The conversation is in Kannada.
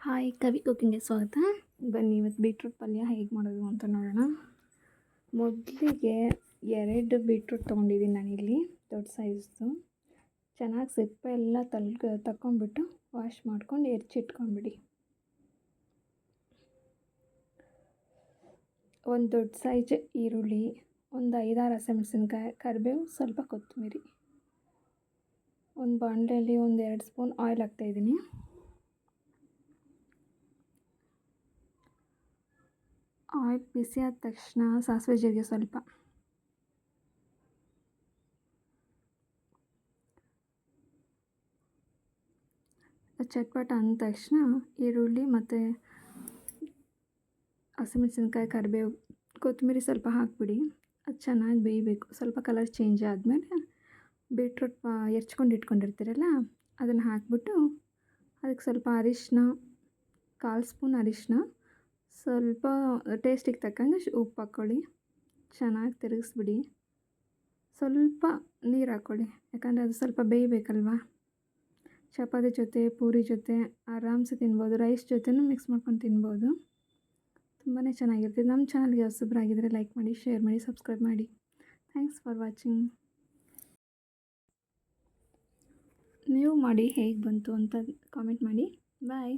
ಹಾಯ್, ಕವಿ ಕುಕ್ಕಿಂಗ್ಗೆ ಸ್ವಾಗತ. ಬನ್ನಿ, ಇವತ್ತು ಬೀಟ್ರೂಟ್ ಪಲ್ಯ ಹೇಗೆ ಮಾಡೋದು ಅಂತ ನೋಡೋಣ. ಮೊದಲಿಗೆ ಎರಡು ಬೀಟ್ರೂಟ್ ತೊಗೊಂಡಿದ್ದೀನಿ ನಾನಿಲ್ಲಿ, ದೊಡ್ಡ ಸೈಜ್ದು. ಚೆನ್ನಾಗಿ ಸಿಪ್ಪೆ ಎಲ್ಲ ತಲ್ಕ ತಕ್ಕೊಂಡ್ಬಿಟ್ಟು ವಾಶ್ ಮಾಡ್ಕೊಂಡು ಎರ್ಚಿಟ್ಕೊಂಡ್ಬಿಡಿ ಒಂದು ದೊಡ್ಡ ಸೈಜ್ ಈರುಳ್ಳಿ, ಒಂದು ಐದಾರು ಹಸಿಮೆಣಸಿನ್ಕಾಯಿ, ಕರಿಬೇವು, ಸ್ವಲ್ಪ ಕೊತ್ತಂಬರಿ. ಒಂದು ಬಾಣಲೆಯಲ್ಲಿ ಒಂದು ಎರಡು ಸ್ಪೂನ್ ಆಯಿಲ್ ಹಾಕ್ತಾಯಿದ್ದೀನಿ ಆಯಿಲ್ ಬಿಸಿ ಆದ ತಕ್ಷಣ ಸಾಸಿವೆ ಜೀರಿಗೆ ಸ್ವಲ್ಪ. ಚಟ್ಪಟ ಅಂದ ತಕ್ಷಣ ಈರುಳ್ಳಿ ಮತ್ತು ಹಸಿಮೆಣಸಿನ್ಕಾಯಿ, ಕರಿಬೇವು ಕೊತ್ತಂಬರಿ ಸ್ವಲ್ಪ ಹಾಕಿಬಿಡಿ. ಅದು ಚೆನ್ನಾಗಿ ಬೇಯಬೇಕು. ಸ್ವಲ್ಪ ಕಲರ್ ಚೇಂಜ್ ಆದಮೇಲೆ ಬೀಟ್ರೂಟ್ ಎರ್ಚ್ಕೊಂಡು ಇಟ್ಕೊಂಡಿರ್ತೀರಲ್ಲ, ಅದನ್ನು ಹಾಕಿಬಿಟ್ಟು ಅದಕ್ಕೆ ಸ್ವಲ್ಪ ಅರಿಶಿನ ಕಾಲು ಸ್ಪೂನ್ ಅರಿಶಿನ ಸ್ವಲ್ಪ ಟೇಸ್ಟಿಗೆ ತಕ್ಕಂಗೆ ಉಪ್ಪು ಹಾಕ್ಕೊಳ್ಳಿ. ಚೆನ್ನಾಗಿ ತಿರುಗಿಸ್ಬಿಡಿ. ಸ್ವಲ್ಪ ನೀರು ಹಾಕ್ಕೊಳ್ಳಿ. ಯಾಕಂದರೆ ಅದು ಸ್ವಲ್ಪ ಬೇಯಬೇಕಲ್ವಾ? ಚಪಾತಿ ಜೊತೆ, ಪೂರಿ ಜೊತೆ ಆರಾಮ್ಸೆ ತಿನ್ಬೋದು. ರೈಸ್ ಜೊತೆನೂ ಮಿಕ್ಸ್ ಮಾಡ್ಕೊಂಡು ತಿನ್ಬೋದು. ತುಂಬಾ ಚೆನ್ನಾಗಿರ್ತದೆ ನಮ್ಮ ಚಾನಲ್ಗೆ ಹೊಸಬ್ರಾಗಿದ್ದರೆ ಲೈಕ್ ಮಾಡಿ ಶೇರ್ ಮಾಡಿ ಸಬ್ಸ್ಕ್ರೈಬ್ ಮಾಡಿ. ಥ್ಯಾಂಕ್ಸ್ ಫಾರ್ ವಾಚಿಂಗ್ ನೀವು ಮಾಡಿ ಹೇಗೆ ಬಂತು ಅಂತ ಕಾಮೆಂಟ್ ಮಾಡಿ. ಬಾಯ್